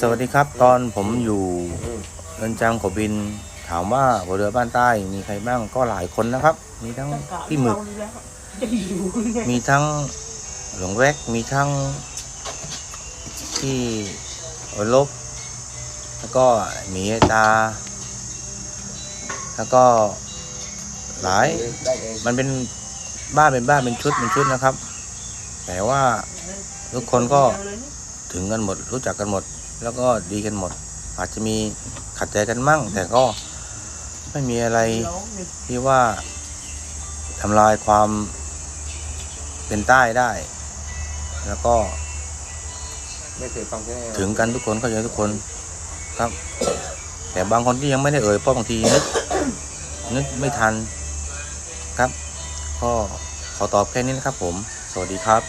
สวัสดีครับ ตอนผมอยู่เรือนจำขอบิน ถามว่าหัวเรือบ้านใต้มีใครบ้างก็หลายคนนะครับ มีทั้งพี่หมึก มีทั้งหลวงแวกมีทั้งที่โอลบ แล้วก็หมีไอตา แล้วก็หลายมันเป็นบ้านเป็นบ้านเป็นชุดเป็นชุดนะครับ แต่ว่าทุกคนก็ ถึงกันหมด รู้จักกันหมด แล้วก็ดีกันหมด อาจจะมีขัดใจกันมั่ง แต่ก็ไม่มีอะไรที่ว่าทำลายความเป็นใต้ได้ แล้วก็ไม่เคยฟังแค่ถึงกันทุกคนเข้าใจทุกคนครับ แต่บางคนที่ยังไม่ได้เอ่ยเพราะบางทีนึกนึกไม่ทันครับก็ขอตอบแค่นี้นะครับผม สวัสดีครับ